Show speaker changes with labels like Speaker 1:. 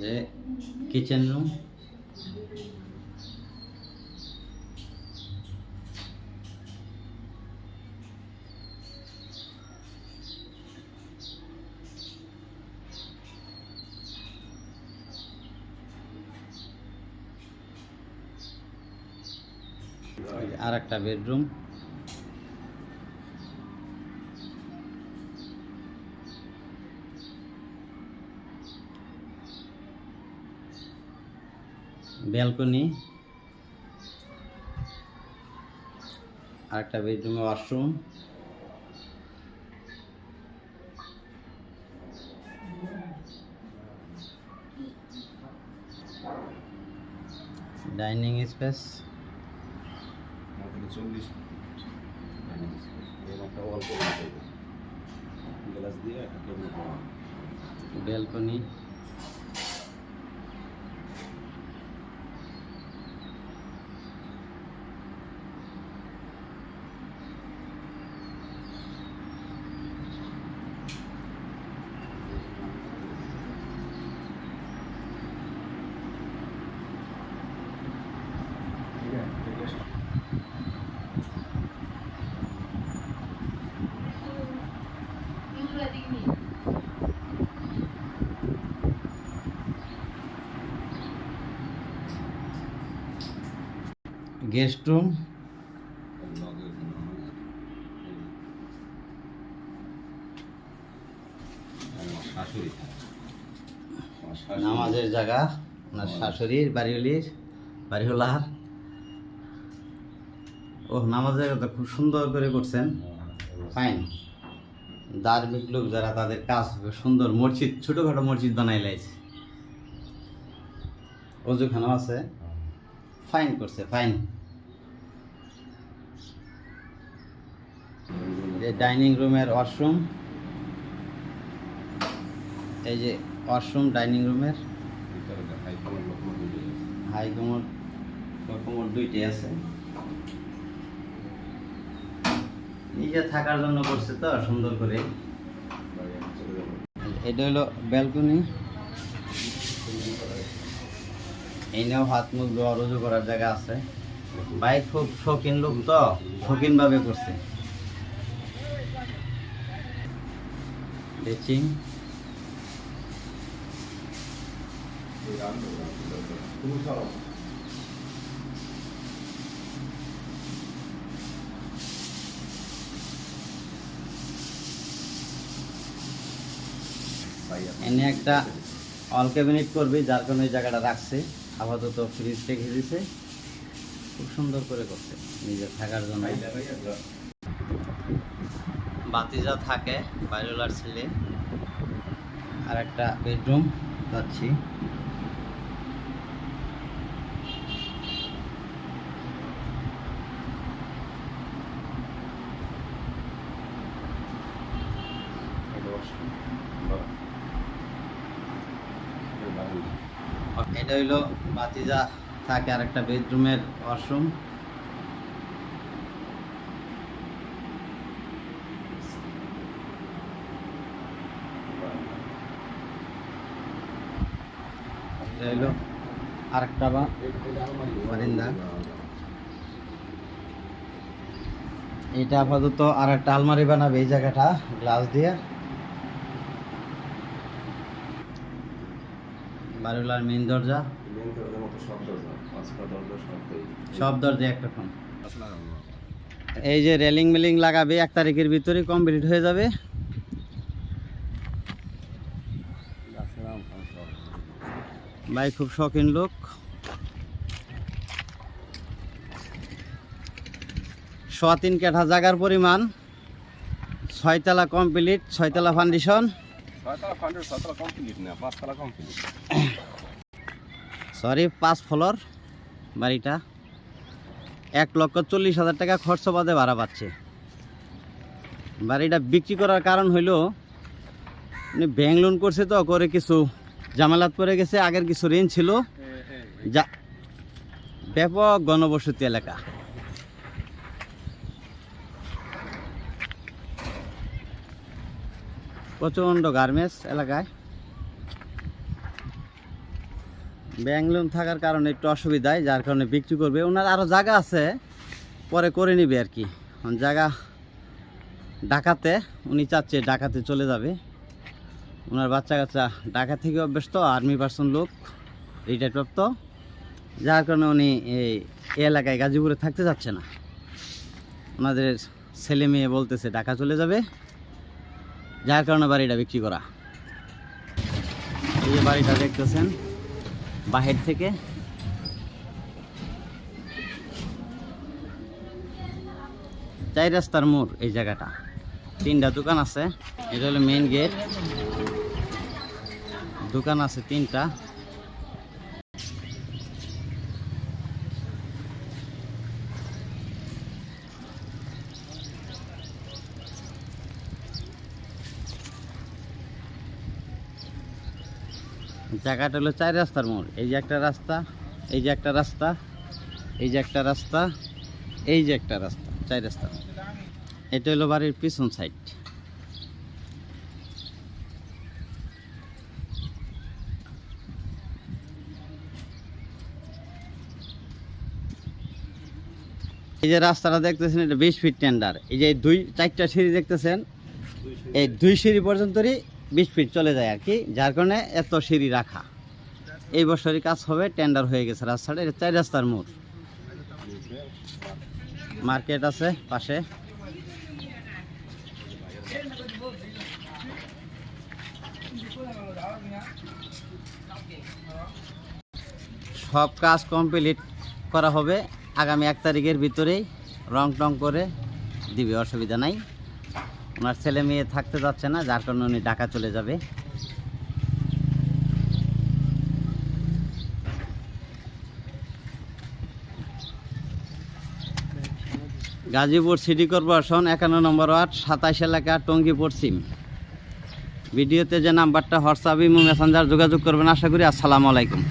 Speaker 1: যে kitchen room আর একটা bedroom balcony আর একটা বেডরুমে washroom dining space. Balcony. Guest room নামাজের জায়গা ওনার শাশুড়ির বাড়িওলির বাড়িওলার ও নামাজের জায়গাটা খুব সুন্দর করে করছেন। ফাইন ধার্মিক লোক যারা তাদের কাজ সুন্দর মসজিদ ছোটোখাটো মসজিদ বানাই লাইছে। অজুখানাও আছে। ফাইন করছে ফাইন এই ডাইনিং রুমের ওয়াশরুম। এই যে ওয়াশরুম ডাইনিং রুমের। হাই কমোড কমোড দুইটাই আছে। নিজে থাকার জন্য করছে তো সুন্দর করে। এটা হলো ব্যালকনি এইনাও হাত মুখ ধোয়া রুজু করার জায়গা আছে। বাইক খুব শৌখিন লোক তো শৌখিন ভাবে করছে। বেচিং এনে একটা অল ক্যাবিনেট করবে, যার কারণে এই জায়গাটা রাখছে। আপাতত ফ্রিজ রেখে দিছে। খুব সুন্দর করে করছে নিজের থাকার জন্য। বাতিজা থাকে, বাইরেলার ছেলে। আর একটা বেডরুম যাচ্ছি এটা হইল বাতিজা থাকে আর একটা বেডরুমের ওয়াশরুম। বা বারিন্দা এটা আপাতত আর একটা আলমারি বানাবে এই জায়গাটা গ্লাস দিয়ে। বারুলার মেন দরজা। সব দরজা একটা ফোন। এই যে রেলিং মেলিং লাগাবে এক তারিখের ভিতরে কমপ্লিট হয়ে যাবে। ভাই খুব শখিন লোক। সোয়া তিন কাঠা জায়গার পরিমাণ। ছয়তলা কমপ্লিট ছয়তলা ফাউন্ডেশন। সরি পাঁচ ফ্লোর বাড়িটা। এক লক্ষ চল্লিশ হাজার টাকা খরচ বাদে ভাড়া পাচ্ছে। বাড়িটা বিক্রি করার কারণ হইল উনি লোন করছে তো করে কিছু জামালাত পরে গেছে, আগের কিছু ঋণ ছিল। যা ব্যাপক গণবসতি এলাকা। প্রচণ্ড গার্মেন্টস এলাকায়। ব্যাংক লোন থাকার কারণে একটু অসুবিধায়, যার কারণে বিক্রি করবে। ওনার আরও জায়গা আছে, পরে করে নিবে আর কি। জায়গা ডাকাতে উনি চাচ্ছে ডাকাতে চলে যাবে। ওনার বাচ্চা কাচ্চা ঢাকা থেকে অভ্যস্ত, আর্মি পার্সন লোক রিটায়ার প্রাপ্ত। যার কারণে উনি এই এলাকায় গাজীপুরে থাকতে যাচ্ছে না। ওনাদের ছেলে মেয়ে বলতেছে ঢাকা চলে যাবে। যার কারণে বাড়িটা বিক্রি করা। এই যে বাড়িটা দেখতেছেন, বাহির থেকে। চাই রাস্তার মোড় এই জায়গাটা। তিনটা দোকান আছে, এটা হলো মেইন গেট দোকান আছে তিনটা। জায়গাটা হলো চার রাস্তার মোড়। এই যে একটা রাস্তা, এই যে একটা রাস্তা, এই যে একটা রাস্তা, এই যে একটা রাস্তা, চার রাস্তা এটা হলো বাড়ির পিছন সাইড এই যে রাস্তাটা দেখতেছেন, এটা বিশ ফিট টেন্ডার এই যে দুই, চারটা সিঁড়ি দেখতেছেন, এই দুই সিঁড়ি পর্যন্তই বিশ ফিট চলে যায় আর কি, যার কারণে এত সিঁড়ি রাখা। এই বছরই কাজ হবে টেন্ডার হয়ে গেছে রাস্তাটা, এটা চার রাস্তার মোড়। মার্কেট আছে পাশে। সব কাজ কমপ্লিট করা হবে। আগামী এক তারিখের ভিতরেই রং টং করে দিবে, অসুবিধা নাই। ওনার ছেলে মেয়ে থাকতে যাচ্ছে না, যার কারণে উনি ঢাকা চলে যাবে। গাজীপুর সিটি কর্পোরেশন, একান্ন নম্বর ওয়ার্ড, সাতাইশ এলাকা টঙ্গী পশ্চিম ভিডিওতে যে নাম্বারটা, হোয়াটসঅ্যাপ, ইমো, মেসেঞ্জার যোগাযোগ করবেন। আশা করি, আসসালামু আলাইকুম।